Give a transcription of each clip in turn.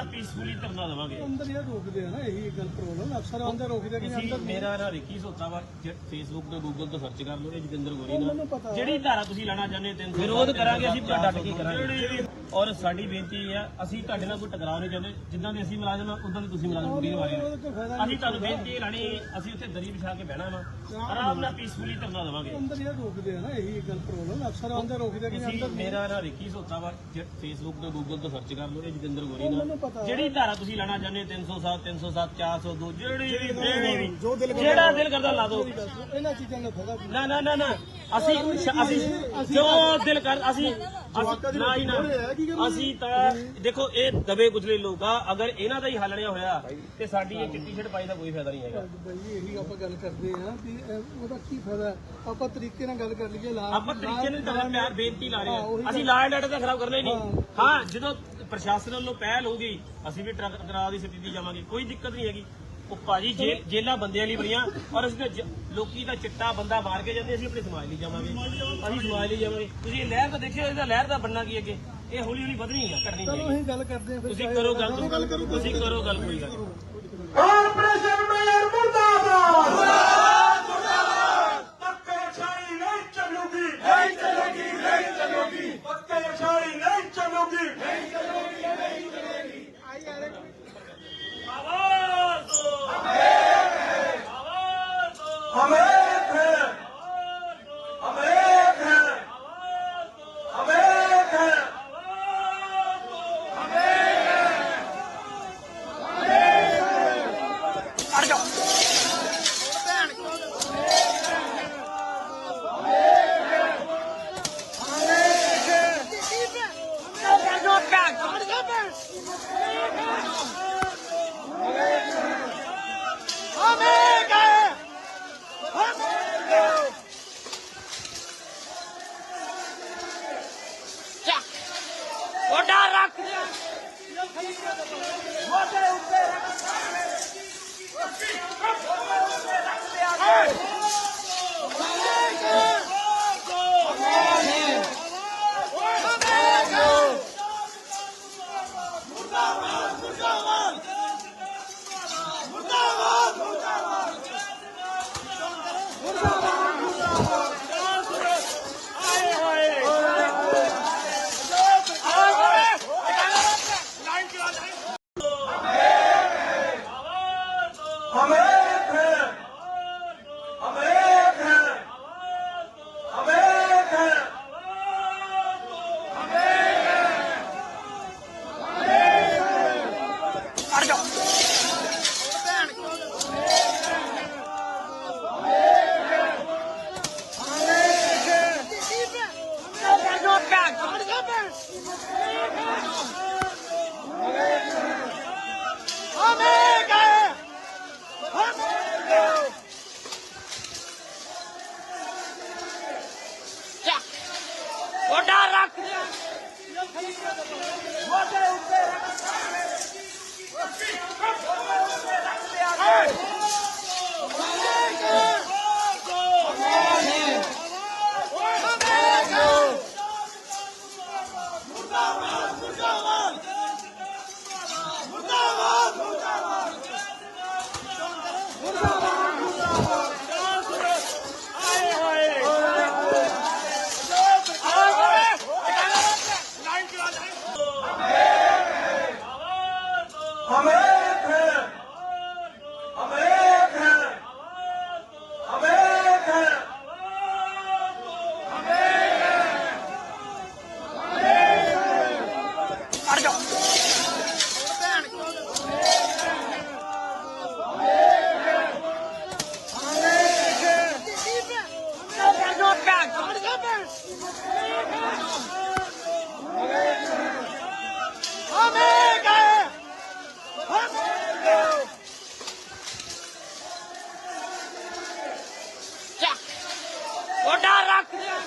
ਨਾਲ ਪੀਸਫੁਲੀ ਧਰਨਾ ਦੇਵਾਂਗੇ। ਅੰਦਰ ਇਹ ਰੋਕਦੇ ਆ ਨਾ ਇਹੀ ਗੱਲ ਪ੍ਰੋਬਲਮ ਅਫਸਰ ਆਉਂਦੇ ਰੋਕਦੇ ਆ ਕਿ ਤੁਸੀਂ ਅੰਦਰ ਮੇਰਾ ਨਾ ਵਿੱਕੀ ਸੋਤਾ ਵਾ ਫੇਸਬੁੱਕ ਤੇ ਗੂਗਲ ਤੋਂ ਸਰਚ ਕਰ ਲਓ ਇਹ ਜਗਿੰਦਰ ਗੋਰੀ ਦਾ ਮੈਨੂੰ ਪਤਾ। ਜਿਹੜੀ ਧਾਰਾ ਤੁਸੀਂ ਲੈਣਾ ਚਾਹੁੰਦੇ ਤਿੰਨ ਵਿਰੋਧ ਕਰਾਂਗੇ ਅਸੀਂ ਡਟ ਕੇ ਕਰਾਂਗੇ। ਔਰ ਸਾਡੀ ਬੇਨਤੀ ਆ ਅਸੀਂ ਤੁਹਾਡੇ ਨਾਲ ਕੋਈ ਟਕਰਾਅ ਨਹੀਂ ਚਾਹੁੰਦੇ। ਜਿੱਦਾਂ ਦੇ ਅਸੀਂ ਮੁਲਾਜ਼ਮ ਆ ਉਦਾਂ ਦੇ ਤੁਸੀਂ ਮੁਲਾਜ਼ਮ ਕੋਈ ਫਾਇਦਾ ਅਸੀਂ ਤੁਹਾਨੂੰ ਬੇਨਤੀ ਲਾਣੀ ਅਸੀਂ ਉੱਥੇ ਦਰੀ ਵਿਛਾ ਕੇ ਬਹਿਣਾ ਵਾ। ਆਰਾਮ ਨਾਲ ਪੀਸਫੁਲੀ ਧਰਨਾ ਦੇਵਾਂਗੇ। ਅੰਦਰ ਇਹ ਰੋਕਦੇ ਆ ਨਾ ਇਹੀ ਗੱਲ ਪ੍ਰੋਬਲਮ ਅਫਸਰ ਆਉਂਦੇ ਰੋਕਦੇ ਕਿ ਅੰਦਰ ਮੇਰਾ ਨਾ ਵਿੱਕੀ ਸੋਤਾ ਵਾ ਫੇਸਬੁੱਕ ਤੇ ਗੂਗਲ ਤੋਂ ਸਰਚ ਕਰ ਲਓ ਇਹ ਜਗਿੰਦਰ ਗੋਰੀ ਦਾ ਪਤਾ। ਜਿਹੜੀ ਧਾਰਾ ਤੁਸੀਂ ਲੈਣਾ ਚਾਹੁੰਦੇ 307 307 402 ਜਿਹੜੀ ਵੀ ਜਿਹੜੀ ਵੀ ਜੋ ਦਿਲ ਕਰਦਾ ਜਿਹੜਾ ਦਿਲ ਕਰਦਾ ਲਾ ਦਿਓ। ਇਹਨਾਂ ਚੀਜ਼ਾਂ ਦਾ ਫਾਇਦਾ ਨਾ ਨਾ ਨਾ ਅਸੀਂ ਅਸੀਂ ਜੋ ਦਿਲ ਕਰ ਅਸੀਂ ਅਸੀਂ- ਨਾ ਹੀ ਨਾ। ਅਸੀਂ ਤਾਂ ਦੇਖੋ ਇਹ ਦਬੇ ਕੁਚਲੇ ਲੋਕ ਆ। ਅਗਰ ਇਹਨਾਂ ਦਾ ਹੀ ਹੱਲ ਨਹੀਂ ਹੋਇਆ ਤੇ ਸਾਡੀ ਇਹ ਚਿੱਟੀ ਸ਼ਰਟ ਪਾਈ ਦਾ ਕੋਈ ਫਾਇਦਾ ਨਹੀਂ ਹੈਗਾ। ਬਈ ਇਹੀ ਆਪਾਂ ਗੱਲ ਕਰਦੇ ਆ ਵੀ ਇਹ- ਉਹਦਾ ਕੀ ਫਾਇਦਾ? ਆਪਾਂ ਤਰੀਕੇ ਨਾਲ ਗੱਲ ਕਰ ਲਈਏ ਲਾ ਆਪਾਂ ਤਰੀਕੇ ਨਾਲ ਤੁਹਾਡਾ ਪਿਆਰ ਬੇਨਤੀ ਲਾ ਰਹੇ ਹਾਂ, ਅਸੀਂ ਲਾਅ ਐਂਡ ਆਰਡਰ ਤਾਂ ਖਰਾਬ ਕਰਨਾ ਹੀ ਨਹੀਂ। ਹਾਂ। ਜਦੋਂ ਪ੍ਰਸ਼ਾਸਨ ਵੱਲੋਂ ਪਹਿਲ ਹੋਊਗੀ ਅਸੀਂ ਵੀ ਟਰੱਕ ਕਰਾ ਦੀ ਸਥਿਤੀ ਜਾਵਾਂਗੇ। ਕੋਈ ਦਿੱਕਤ ਨਹੀਂ ਹੈਗੀ। ਉਹ ਭਾਜੀ ਜੇ ਜੇਲਾ ਬੰਦਿਆਂ ਲਈ ਬਣੀਆਂ ਔਰ ਅਸੀਂ ਤਾਂ ਜ- ਲੋਕੀ ਤਾਂ ਚਿੱਟਾ ਬੰਦਾ ਮਾਰ ਕੇ ਜਾਂਦੇ ਅਸੀਂ ਆਪਣੇ ਸਮਾਜ ਲਈ ਜਾਵਾਂਗੇ। ਅਸੀਂ ਸਮਾਜ ਲਈ ਜਾਵਾਂਗੇ। ਤੁਸੀਂ ਇਹ ਲਹਿਰ ਤਾਂ ਦੇਖਿਓ ਇਹਦਾ ਲਹਿਰ ਦਾ ਬਣਨਾ ਕੀ ਅੱਗੇ? ਇਹ ਹੌਲੀ ਹੌਲੀ ਵਧਣੀ ਹੈ ਘਟਣੀ ਚਲੋ ਨਹੀਂ ਅਸੀਂ ਗੱਲ ਕਰਦੇ ਆ ਤੁਸੀਂ ਕਰੋ ਗੱਲ ਤੁਸੀਂ ਕਰੋ ਗੱਲ ਕੋਈ ਗੱਲ Amen. Hey! Hey!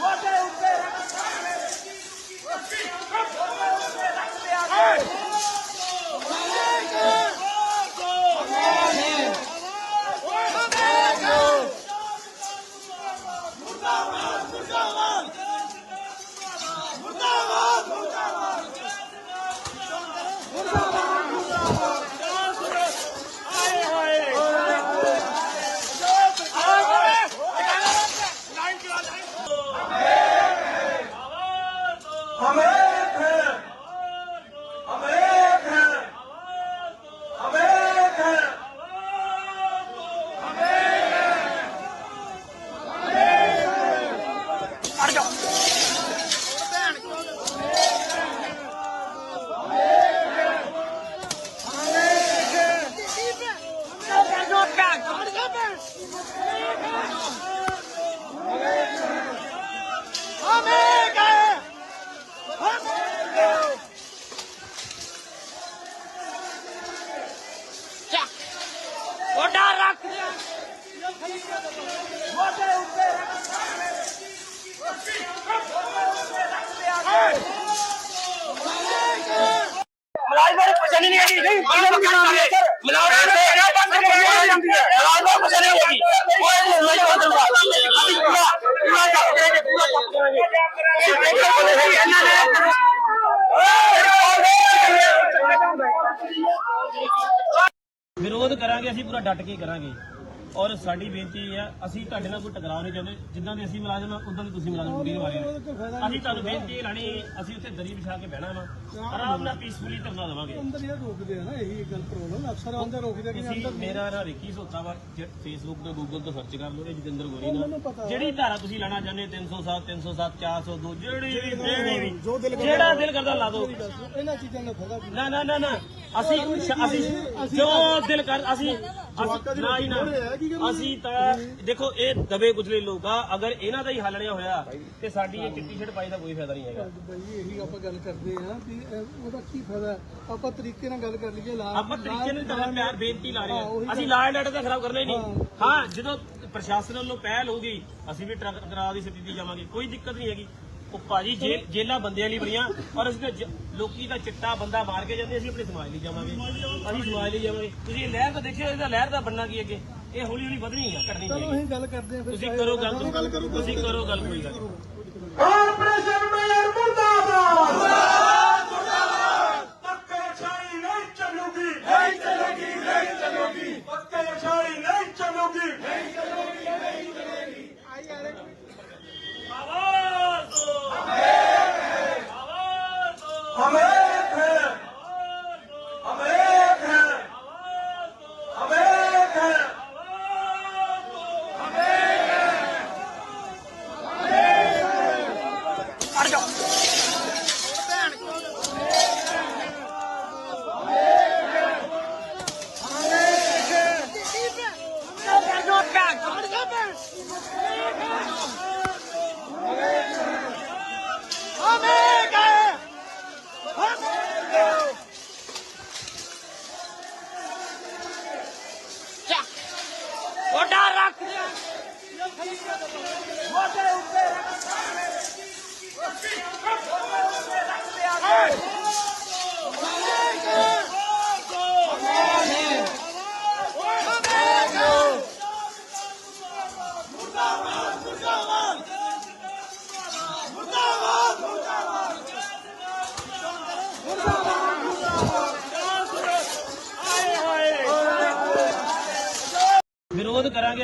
ਮੋਢੇ ਉੱਤੇ ਰੱਖ ਸਕਦੇ ਮੋਢੇ ਉੱਤੇ ਰੱਖ ਦਿਆਂਗੇ हमारा ਪੂਰਾ ਡਟ ਕੇ ਕਰਾਂਗੇ। ਔਰ ਸਾਡੀ ਬੇਨਤੀ ਆ ਅਸੀਂ ਤੁਹਾਡੇ ਨਾਲ ਕੋਈ ਟਕਰਾਅ ਨਹੀਂ ਚਾਹੁੰਦੇ। ਜਿੱਦਾਂ ਦੇ ਅਸੀਂ ਮੁਲਾਜ਼ਮ ਆ ਉਦਾਂ ਦੇ ਤੁਸੀਂ ਮੁਲਾਜ਼ਮ ਰਹੇ ਹੋ ਅਸੀਂ ਤੁਹਾਨੂੰ ਬੇਨਤੀ ਲਾਣੀ ਅਸੀਂ ਉੱਥੇ ਦਰੀ ਵਿਛਾ ਕੇ ਬਹਿਣਾ ਵਾ। ਆਰਾਮ ਨਾਲ ਪੀਸਫੁਲੀ ਧਰਨਾ ਦੇਵਾਂਗੇ। ਅੰਦਰ ਇਹ ਰੋਕਦੇ ਆ ਨਾ ਇਹੀ ਗੱਲ ਪ੍ਰੋਬਲਮ ਅਫਸਰ ਅੰਦਰ ਰੋਕਦੇ ਕਿ ਅੰਦਰ ਮੇਰਾ ਨਾ ਰਿੱਕੀ ਸੋਤਾ ਵਾ ਫੇਸਬੁੱਕ ਤੇ ਗੂਗਲ ਤੋਂ ਸਰਚ ਕਰ ਲਓ ਇਹ ਜਤਿੰਦਰ ਗੋਰੀ ਨਾਲ। ਜਿਹੜੀ ਧਾਰਾ ਤੁਸੀਂ ਲੈਣਾ ਚਾਹੁੰਦੇ 307 307 402 ਜਿਹੜੀ ਵੀ ਜਿਹੜੀ ਵੀ। ਜੋ ਦਿਲ ਕਰਦਾ- ਜਿਹੜਾ ਦਿਲ ਕਰਦਾ ਲਾ ਦਿਓ। ਇਹਨਾਂ ਚੀਜ਼ਾਂ ਦਾ ਫਾਇਦਾ ਨਾ ਨਾ ਨਾ ਅਸੀਂ ਅਸੀਂ ਜੋ ਦਿਲ ਕਰ ਅਸੀਂ ਨਾ ਹੀ ਨਾ? ਅਸੀਂ ਤਾਂ ਦੇਖੋ ਇਹ ਦਬੇ ਕੁਚਲੇ ਲੋਕ ਆ। ਅਗਰ ਇਹਨਾਂ ਦਾ ਹੀ ਹੱਲ ਨਹੀਂ ਹੋਇਆ ਤੇ ਸਾਡੀ ਇਹ ਚਿੱਟੀ ਸ਼ਰਟ ਪਾਈ ਦਾ ਕੋਈ ਫਾਇਦਾ ਨਹੀਂ ਹੈਗਾ। ਬਈ ਇਹੀ ਆਪਾਂ ਗੱਲ ਕਰਦੇ ਆ ਵੀ ਇਹ- ਉਹਦਾ ਕੀ ਫਾਇਦਾ? ਆਪਾਂ ਤਰੀਕੇ ਨਾਲ ਗੱਲ ਕਰ ਲਈਏ ਲਾ ਆਪਾਂ ਤਰੀਕੇ ਨਾਲ ਪਿਆਰ ਬੇਨਤੀ ਲਾ ਰਹੇ ਹਾਂ, ਉਹੀ ਹਾਂ ਅਸੀਂ। ਲਾਅ ਐਂਡ ਆਰਡਰ ਤਾਂ ਖਰਾਬ ਕਰਨਾ ਹੀ ਨਹੀਂ। ਹਾਂ। ਜਦੋਂ ਪ੍ਰਸ਼ਾਸਨ ਵੱਲੋਂ ਪਹਿਲ ਹੋਊਗੀ ਅਸੀਂ ਵੀ ਟਰੱਕ ਟਕਰਾਅ ਦੀ ਸਥਿਤੀ ਜਾਵਾਂਗੇ। ਕੋਈ ਦਿੱਕਤ ਨਹੀਂ ਹੈਗੀ। ਉਹ ਭਾਜੀ ਜੇ ਜੇਲਾ ਬੰਦਿਆਂ ਲਈ ਬਣੀਆਂ ਔਰ ਅਸੀਂ ਤਾਂ ਜ- ਲੋਕੀ ਤਾਂ ਚਿੱਟਾ ਬੰਦਾ ਮਾਰ ਕੇ ਜਾਂਦੇ ਅਸੀਂ ਆਪਣੇ ਸਮਾਜ ਲਈ ਜਾਵਾਂਗੇ। ਅਸੀਂ ਸਮਾਜ ਲਈ ਜਾਵਾਂਗੇ। ਤੁਸੀਂ ਇਹ ਲਹਿਰ ਤਾਂ ਦੇਖਿਓ ਇਹਦਾ ਲਹਿਰ ਦਾ ਬਣਨਾ ਕੀ ਅੱਗੇ? ਇਹ ਹੌਲੀ ਹੌਲੀ ਵਧਣੀ ਆ ਘਟਣੀ ਚਲੋ ਅਸੀਂ ਗੱਲ ਕਰਦੇ ਹਾਂ ਫਿਰ ਤੁਸੀਂ ਕਰੋ ਗੱਲ ਤੁਸੀਂ ਕਰੋ ਗੱਲ ਕੋਈ ਗੱਲ ਨਹੀਂ। ਕਾਰਪੋਰੇਸ਼ਨ ਮੇਅਰ ਮੁਰਦਾਬਾਦ ਮੁਰਦਾਬਾਦ Amen.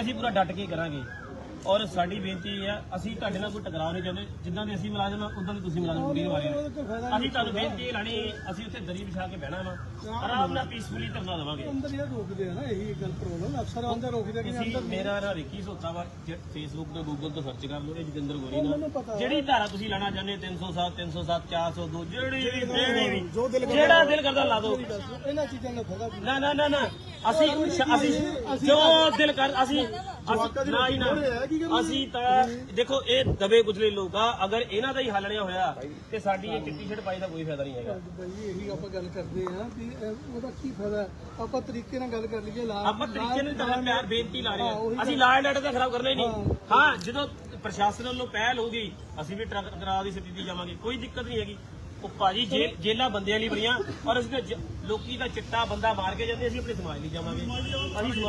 ਅਸੀਂ ਪੂਰਾ ਡਟ ਕੇ ਕਰਾਂਗੇ। ਔਰ ਸਾਡੀ ਬੇਨਤੀ ਇਹ ਹੈ ਅਸੀਂ ਤੁਹਾਡੇ ਨਾਲ ਕੋਈ ਟਕਰਾਅ ਨਹੀਂ ਚਾਹੁੰਦੇ। ਜਿੱਦਾਂ ਦੇ ਅਸੀਂ ਮੁਲਾਜ਼ਮ ਆ ਉਦਾਂ ਦੇ ਤੁਸੀਂ ਮੁਲਾਜ਼ਮ ਪੂਰੀ ਫਾਇਦਾ ਅਸੀਂ ਤੁਹਾਨੂੰ ਬੇਨਤੀ ਇਹ ਲਾਣੀ ਅਸੀਂ ਉੱਥੇ ਦਰੀ ਵਿਛਾ ਕੇ ਬਹਿਣਾ ਵਾ। ਆਰਾਮ ਨਾਲ ਪੀਸਫੁਲੀ ਧਰਨਾ ਦੇਵਾਂਗੇ। ਅੰਦਰ ਹੀ ਰੋਕਦੇ ਆ ਨਾ ਇਹੀ ਗੱਲ ਪ੍ਰੋਬਲਮ ਅਫਸਰ ਅੰਦਰ ਰੋਕਦੇ ਕਿ ਤੁਸੀਂ ਅੰਦਰ ਮੇਰਾ ਨਾਂ ਰਿੱਕੀ ਸੋਤਾ ਵਾ ਫੇਸਬੁੱਕ ਤੇ ਗੂਗਲ ਤੋਂ ਸਰਚ ਕਰ ਲਓ ਇਹ ਜਤਿੰਦਰ ਗੋਰੀ ਮੈਨੂੰ ਦਾ। ਜਿਹੜੀ ਧਾਰਾ ਤੁਸੀਂ ਲਾਣਾ ਚਾਹੁੰਦੇ 307 307 402 ਜਿਹੜੀ ਵੀ ਜਿਹੜੀ ਵੀ। ਜੋ ਦਿਲ ਕਰਦਾ- ਜਿਹੜਾ ਦਿਲ ਕਰਦਾ ਲਾ ਦਿਓ। ਇਹਨਾਂ ਚੀਜ਼ਾਂ ਦਾ ਫਾਇਦਾ ਨਾ ਨਾ ਨਾ ਨਾ। ਅਸੀਂ ਅਸੀਂ ਜੋ ਦਿਲ ਕਰ ਅਸੀਂ ਨਾ ਹੀ ਨਾ। ਅਸੀਂ ਤਾਂ ਦੇਖੋ ਇਹ ਦਬੇ ਕੁਚਲੇ ਲੋਕ ਆ। ਅਗਰ ਇਹਨਾਂ ਦਾ ਹੀ ਹੱਲ ਨਹੀਂ ਹੋਇਆ ਤੇ ਸਾਡੀ ਇਹ ਚਿੱਟੀ ਸ਼ਰਟ ਪਾਈ ਦਾ ਕੋਈ ਫਾਇਦਾ ਨਹੀਂ ਹੈਗਾ। ਬਈ ਇਹੀ ਆਪਾਂ ਗੱਲ ਕਰਦੇ ਆ ਵੀ ਇਹ- ਉਹਦਾ ਕੀ ਫਾਇਦਾ? ਹੈ? ਆਪਾਂ ਤਰੀਕੇ ਨਾਲ ਗੱਲ ਕਰ ਲਈਏ ਲਾ ਆਪਾਂ ਤਰੀਕੇ ਨਾਲ ਤਾਂ ਪਿਆਰ ਬੇਨਤੀ ਲਾ ਰਹੇ ਅਸੀਂ ਤਾਂ। ਖਰਾਬ ਕਰਨਾ ਹੀ ਨਹੀਂ। ਹਾਂ। ਜਦੋਂ ਪ੍ਰਸ਼ਾਸਨ ਵੱਲੋਂ ਪਹਿਲ ਹੋਊਗੀ ਅਸੀਂ ਵੀ ਟਰੱਕ ਕਰਾ ਦੀ ਸਥਿਤੀ ਜਾਵਾਂਗੇ। ਕੋਈ ਦਿੱਕਤ ਨਹੀਂ ਹੈਗੀ। ਉਹ ਭਾਜੀ ਜੇ ਜੇਲਾ ਬੰਦਿਆਂ ਲਈ ਬਣੀਆਂ ਔਰ ਅਸੀਂ ਜ- ਲੋਕੀ ਤਾਂ ਚਿੱਟਾ ਬੰਦਾ ਮਾਰ ਕੇ ਜਾਂਦੇ ਅਸੀਂ ਆਪਣੇ ਸਮਾਜ ਲਈ ਜਾਵਾਂਗੇ। ਅਸੀਂ ਸਮਾਜ ਲਈ